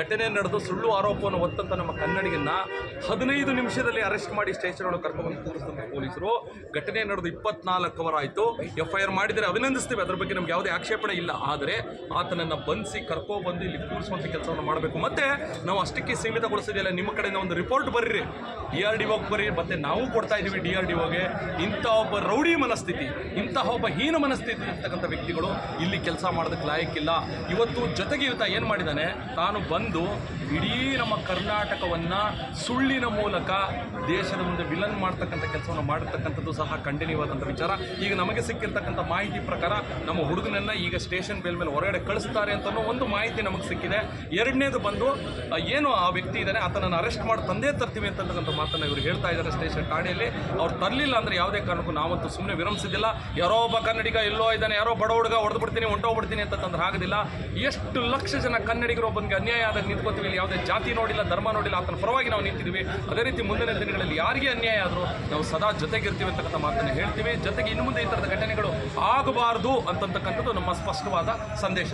ಘಟನೆ ನಡೆದು ಸುಳ್ಳು ಆರೋಪವನ್ನು ಹೊತ್ತಂತ ನಮ್ಮ ಕನ್ನಡಿಗನ್ನ ಹದಿನೈದು ನಿಮಿಷದಲ್ಲಿ ಅರೆಸ್ಟ್ ಮಾಡಿ ಸ್ಟೇಷನ್ ಒಳಗೆ ಕರ್ಕೊಂಡು ಕೂರಿಸಿದಂತ ಪೊಲೀಸರು. ಘಟನೆ ನಡೆದು ಇಪ್ಪತ್ನಾಲ್ಕು ಅವರ್ ಆಯಿತು. ಎಫ್ ಐ ಆರ್ ಮಾಡಿದರೆ ಅಭಿನಂದಿಸ್ತೇವೆ. ಅದ್ರ ಬಗ್ಗೆ ನಮ್ಗೆ ಯಾವುದೇ ಆಕ್ಷೇಪಣೆ ಇಲ್ಲ. ಆದರೆ ಆತನನ್ನು ಬಂಧಿಸಿ ಕರ್ಕೊಬಂದು ಇಲ್ಲಿ ಕೂರಿಸುವಂಥ ಕೆಲಸವನ್ನು ಮಾಡಬೇಕು. ಮತ್ತೆ ನಾವು ಅಷ್ಟಕ್ಕೆ ಸೀಮಿತಗೊಳಿಸಿದೆಯಲ್ಲ, ನಿಮ್ಮ ಕಡೆಯಿಂದ ಒಂದು ರಿಪೋರ್ಟ್ ಬರ್ರಿ. ಡಿ ಆರ್ ಡಿ ಒಗೆ ಬರ್ರಿ. ಮತ್ತೆ ನಾವು ಕೊಡ್ತಾ ಇದ್ದೀವಿ ಡಿ ಆರ್ ಡಿ ಒಗೆ. ಇಂಥ ಒಬ್ಬ ರೌಡಿ ಮನಸ್ಥಿತಿ ಇಂತಹ ಒಬ್ಬ ಹೀನ ಮನಸ್ಥಿತಿ ಇರ್ತಕ್ಕಂಥ ವ್ಯಕ್ತಿಗಳು ಇಲ್ಲಿ ಕೆಲಸ ಮಾಡೋದಕ್ಕೆ ಲಾಯಕ್ಕಿಲ್ಲ. ಇವತ್ತು ಜೊತೆಗೆ ಇವತ್ತ ಏನು ಮಾಡಿದ್ದಾನೆ? ತಾನು ಬಂದು ಇಡೀ ನಮ್ಮ ಕರ್ನಾಟಕವನ್ನು ಸುಳ್ಳಿನ ಮೂಲಕ ದೇಶದ ಮುಂದೆ ವಿಲನ್ ಮಾಡ್ತಕ್ಕಂಥ ಕೆಲಸವನ್ನು ಮಾಡಿರ್ತಕ್ಕಂಥದ್ದು ಸಹ ಖಂಡನೀಯವಾದಂಥ ವಿಚಾರ. ಈಗ ನಮಗೆ ಸಿಕ್ಕಿರ್ತಕ್ಕಂಥ ಮಾಹಿತಿ ಪ್ರಕಾರ ನಮ್ಮ ಹುಡುಗನನ್ನ ಈಗ ಸ್ಟೇಷನ್ ಬೇಲ್ ಮೇಲೆ ಹೊರಗಡೆ ಕಳಿಸ್ತಾರೆ ಅಂತ ಒಂದು ಮಾಹಿತಿ ನಮಗೆ ಸಿಕ್ಕಿದೆ. ಎರಡನೇದು ಬಂದು ಏನು ಆ ವ್ಯಕ್ತಿ ಇದ್ದಾನೆ ಆತನನ್ನು ಅರೆಸ್ಟ್ ಮಾಡಿ ತಂದೇ ತರ್ತೀವಿ ಅಂತಕ್ಕಂಥ ಮಾತನ್ನು ಇವರು ಹೇಳ್ತಾ ಇದ್ದಾರೆ ಸ್ಟೇಷನ್ ಠಾಣೆಯಲ್ಲಿ. ಅವ್ರು ತರಲಿಲ್ಲ ಅಂದರೆ ಯಾವುದೇ ಕಾರಣಕ್ಕೂ ನಾವಂತೂ ಸುಮ್ಮನೆ ವಿರಮಿಸಿದ್ದಿಲ್ಲ. ಯಾರೋ ಒಬ್ಬ ಕನ್ನಡಿಗ ಎಲ್ಲೋ ಇದ್ದಾನೆ ಯಾರೋ ಬಡ ಹುಡುಗ ಹೊಡೆದ್ಬಿಡ್ತೀನಿ, ಹೊಂಟೋಗ್ಬಿಡ್ತೀನಿ ಅಂತಂದ್ರೆ ಆಗೋದಿಲ್ಲ. ಎಷ್ಟು ಲಕ್ಷ ಜನ ಕನ್ನಡಿಗರು ಒಬ್ಬನಿಗೆ ಅನ್ಯಾಯ ಆದಾಗ ನಿಂತ್ಕೋತೀವಿ, ಇಲ್ಲಿ ಯಾವುದೇ ಜಾತಿ ನೋಡಿಲ್ಲ, ಧರ್ಮ ನೋಡಿಲ್ಲ ಆತನ ಪರವಾಗಿ ನಾವು ನಿಂತಿದ್ದೀವಿ. ಅದೇ ರೀತಿ ಮುಂದಿನ ದಿನಗಳಲ್ಲಿ ಯಾರಿಗೆ ಅನ್ಯಾಯ ಆದರೂ ನಾವು ಸದಾ ಜೊತೆಗಿರ್ತೀವಿ ಅಂತಕ್ಕಂಥ ಮಾತನ್ನು ಹೇಳ್ತೀವಿ. ಜೊತೆಗೆ ಇನ್ನು ಮುಂದೆ ಈ ಥರದ ಘಟನೆಗಳು ಆಗಬಾರದು ಅಂತಕ್ಕಂಥದ್ದು ನಮ್ಮ ಸ್ಪಷ್ಟವಾದ ಸಂದೇಶ.